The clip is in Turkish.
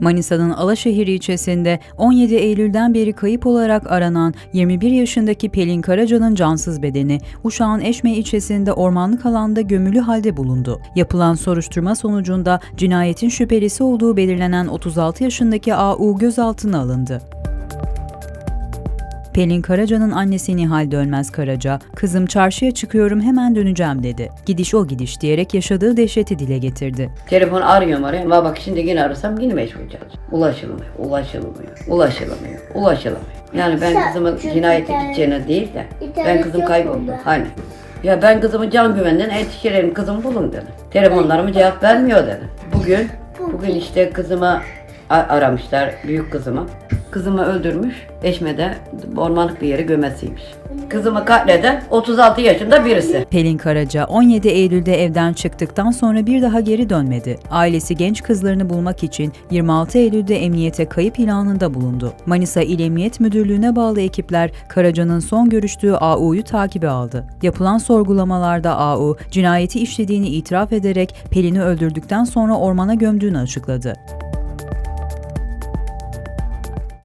Manisa'nın Alaşehir ilçesinde 17 Eylül'den beri kayıp olarak aranan 21 yaşındaki Pelin Karaca'nın cansız bedeni Uşak'ın Eşme ilçesinde ormanlık alanda gömülü halde bulundu. Yapılan soruşturma sonucunda cinayetin şüphelisi olduğu belirlenen 36 yaşındaki AU gözaltına alındı. Pelin Karaca'nın annesi Nihal Dönmez Karaca, "Kızım çarşıya çıkıyorum hemen döneceğim." dedi. Gidiş o gidiş diyerek yaşadığı dehşeti dile getirdi. Telefon arıyorum arıyorum. Ama bak şimdi yine arasam yine meşgul çalışacağım. Ulaşılmıyor, ulaşılmıyor, ulaşılamıyor, ulaşılamıyor. Yani ben kızımın cinayete gideceğine değil de ben kızım kayboldu. Hani. Ya ben kızımı can güvenden Eskişehir'in kızımı bulun dedim. Telefonlarıma cevap vermiyor dedim. Bugün, bugün işte kızıma aramışlar, büyük kızımı. Kızımı öldürmüş, Eşme'de ormanlık bir yere gömesiymiş. Kızımı katleden 36 yaşında birisi. Pelin Karaca 17 Eylül'de evden çıktıktan sonra bir daha geri dönmedi. Ailesi genç kızlarını bulmak için 26 Eylül'de emniyete kayıp ilanında bulundu. Manisa İl Emniyet Müdürlüğü'ne bağlı ekipler Karaca'nın son görüştüğü AU'yu takibe aldı. Yapılan sorgulamalarda AU cinayeti işlediğini itiraf ederek Pelin'i öldürdükten sonra ormana gömdüğünü açıkladı.